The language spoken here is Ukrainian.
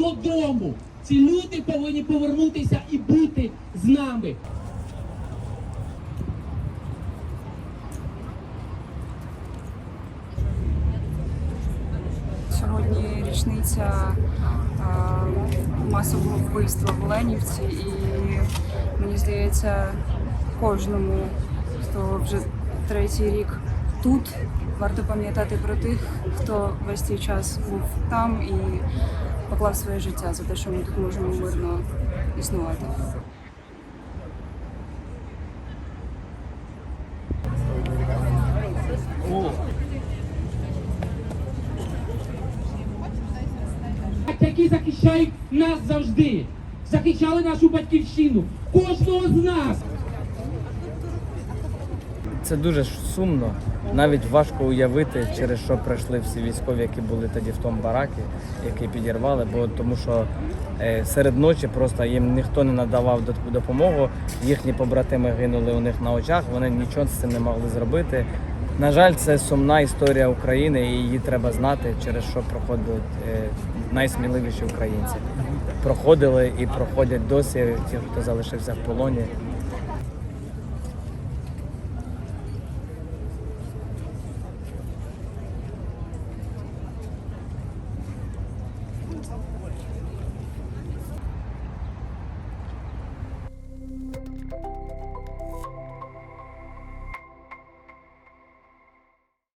додому. Ці люди повинні повернутися і бути з нами. Сьогодні річниця масового вбивства в Оленівці, і мені здається, кожному, хто вже третій рік тут, варто пам'ятати про тих, хто весь цей час був там і поклав своє життя за те, що ми тут можемо мирно існувати. які захищають нас завжди, захищали нашу батьківщину, кожного з нас. Це дуже сумно. Навіть важко уявити, через що пройшли всі військові, які були тоді в тому баракі, які підірвали, бо тому що е, серед ночі просто їм ніхто не надавав допомогу. Їхні побратими гинули у них на очах, вони нічого з цим не могли зробити. На жаль, це сумна історія України, і її треба знати, через що проходили е, найсміливіші українці. Проходили і проходять досі ті, хто залишився в полоні.